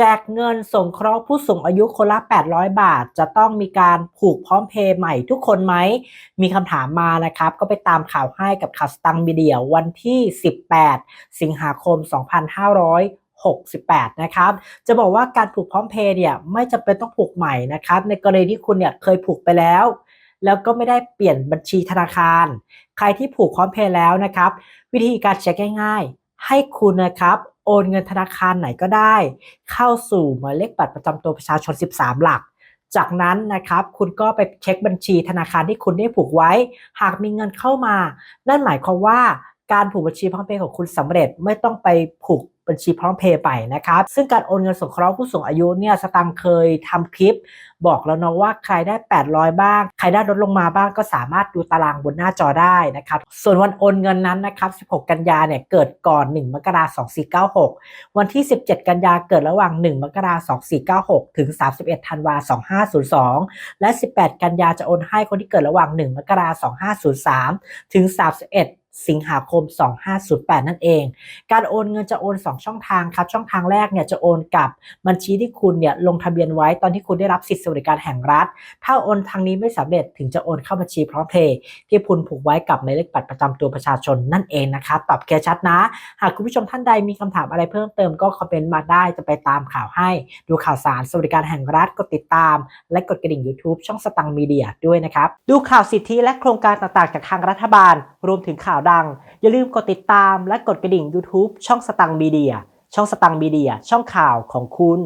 แจกเงินสงเคราะห์ผู้สูงอายุคนละ 800 บาท จะต้องมีการผูกพร้อมเพย์ใหม่ทุกคนไหม มีคำถามมานะครับ ก็ไปตามข่าวให้กับข่าวสตังมีเดียวันที่ 18 สิงหาคม 2568 นะครับ จะบอกว่าการผูกพร้อมเพย์เนี่ยไม่จำเป็นต้องผูกใหม่นะครับ ในกรณีที่คุณเนี่ยเคยผูกไปแล้ว แล้วก็ไม่ได้เปลี่ยนบัญชีธนาคาร ใครที่ผูกพร้อมเพย์แล้วนะครับ วิธีการเช็คง่าย ๆ ให้คุณนะครับ โอนเงินธนาคารไหนก็ได้ เข้าสู่หมายเลขบัตรประจำตัวประชาชน 13 หลัก จากนั้นนะครับคุณก็ไปเช็คบัญชีธนาคารที่คุณได้ผูกไว้ หากมีเงินเข้ามา นั่นหมายความว่าการผูกบัญชีพร้อมเพย์ของคุณสำเร็จไม่ต้องไปผูก บัญชีพร้อมเพย์ไปนะครับ ซึ่งการโอนเงินสงเคราะห์ผู้สูงอายุเนี่ยสตังเคยทำคลิป บอกแล้วเนาะว่าใครได้ 800 บ้าง ใครได้ลดลงมาบ้างก็สามารถดูตารางบนหน้าจอได้นะครับ ส่วนวันโอนเงินนั้นนะครับ 16 กันยาเนี่ยเกิดก่อน 1 มกราคม2496 วันที่ 17 กันยาเกิดระหว่าง 1 มกราคม2496 ถึง 31 ธันวาคม2502 และ 18 กันยาจะโอนให้คนที่เกิดระหว่าง 1 มกราคม2503 ถึง 31สิงหาคม 2508 นั่นเอง การโอนเงินจะโอน 2 ช่องทางครับ ช่องทางแรกเนี่ยจะโอนกับบัญชีที่คุณเนี่ยลงทะเบียนไว้ตอนที่คุณได้รับสิทธิสวัสดิการแห่งรัฐ ถ้าโอนทางนี้ไม่สำเร็จถึงจะโอนเข้าบัญชีพร้อมเพย์ที่คุณผูกไว้กับหมายเลขบัตรประจำตัวประชาชนนั่นเองนะครับตอบเคลียร์ชัดนะ หากคุณผู้ชมท่านใดมีคำถามอะไรเพิ่มเติมก็คอมเมนต์มาได้จะไปตามข่าวให้ ดูข่าวสารสวัสดิการแห่งรัฐกดติดตาม และกดกระดิ่ง YouTube ช่องสตังมีเดียด้วยนะครับดูข่าวสิทธิและโครงการต่างๆ จากทางรัฐบาล รวมถึงข่าวดัง อย่าลืมกดติดตามและกดกระดิ่ง YouTube ช่องสตังมีเดียช่องสตังมีเดียช่องข่าวของคุณ